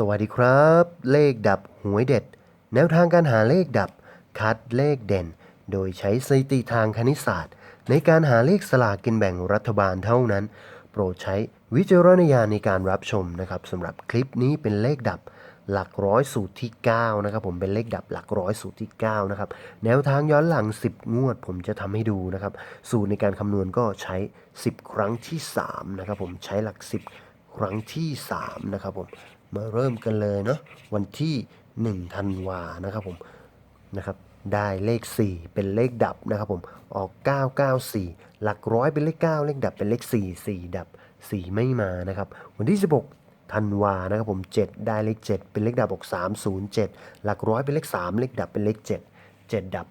สวัสดีครับ เลขดับหวยเด็ด แนวทางการหาเลขดับ คัดเลขเด่น โดยใช้สถิติทางคณิตศาสตร์ ในการหาเลขสลากกินแบ่งรัฐบาลเท่านั้น โปรดใช้วิจารณญาณในการรับชมนะครับสำหรับคลิปนี้เป็นเลขดับหลักร้อยสูตรที่ 9 นะครับ ผมเป็นเลขดับหลักร้อยสูตรที่ 9 นะครับ แนวทางย้อนหลัง 10 งวด ผมจะทำให้ดูนะครับ สูตรในการคำนวณก็ใช้ 10 ครั้งที่ 3 นะครับ ผมใช้หลัก 10 ครั้งที่ 3 นะครับผม มาเริ่มกันเลยเนาะวันที่1ธันวานะครับผมนะครับได้เลข 4 เป็นเลขดับนะครับผมออก 994 หลักร้อยเป็นเลข 9 เลขดับเป็นเลข 4 4 ดับ 4 ไม่มานะครับวันที่ 16ธันวานะครับผม 7 ได้เลข 7 เป็นเลขดับออก 307 หลักร้อยเป็นเลข 3 เลขดับเป็นเลข 7 7 ดับ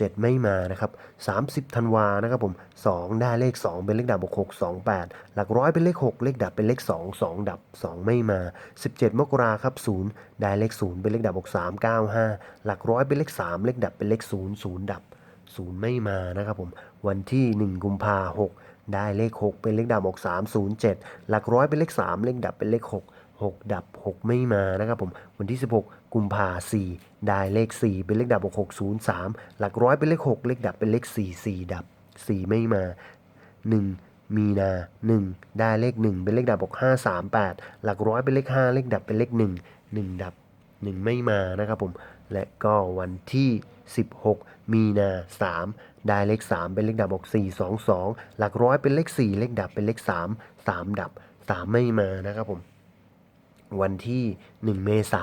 7 ไม่มานะครับ30ธันวานะครับผม 2 ได้เลข 2 เป็นเลขดับออก6 28 หลักร้อยเป็นเลข 6 เลขดับเป็นเลข 2 2 ดับ 2 ไม่มา 17 มกราครับ 0 ได้เลข 0 เป็นเลขดับออก3 9 5 หลักร้อยเป็นเลข 3 เลขดับเป็นเลข 0 0 ดับ 0 ไม่มานะครับผม วันที่ 1 กุมภา6ได้เลข 6 เป็นเลขดับออก307 หลักร้อยเป็นเลข 3 เลขดับเป็นเลข 6 6 ดับ 6 ไม่มานะครับผมวันที่ 16 กุมภา4ได้เลข 4 เป็นเลขดับออก603 หลักร้อยเป็นเลข 6 เลขดับเป็นเลข 4 4 ดับ 4 ไม่มา 1 มีนา 1 ได้เลข 1 เป็นเลขดับ 6538 หลักร้อยเป็นเลข 5 เลขดับเป็นเลข 1 1 ดับ 1 ไม่มานะครับผมและก็วันที่ 16 มีนา 3 ได้เลข 3 เป็นเลขดับออก422 หลักร้อยเป็นเลข 4 เลขดับเป็นเลข 3 3 ดับ 3 ไม่มานะครับผม วันที่ 1 เมษา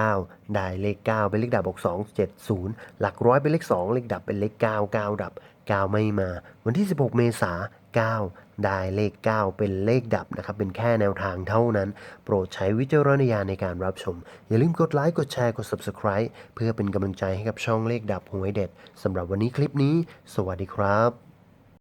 9ได้เลข 9 เป็นเลขดับออก2 7 0 หลักร้อยเป็นเลข 2 เลขดับเป็นเลข 9 9 ดับ 9 ไม่มา วันที่ 16 เมษา9ได้เลข 9 เป็นเลขดับนะครับ เป็นแค่แนวทางเท่านั้น โปรดใช้วิจารณญาณในการรับชม อย่าลืมกดไลค์ กดแชร์ กด Subscribe เพื่อเป็นกำลังใจให้กับช่องเลขดับหวยเด็ดสำหรับวันนี้คลิปนี้ สวัสดีครับ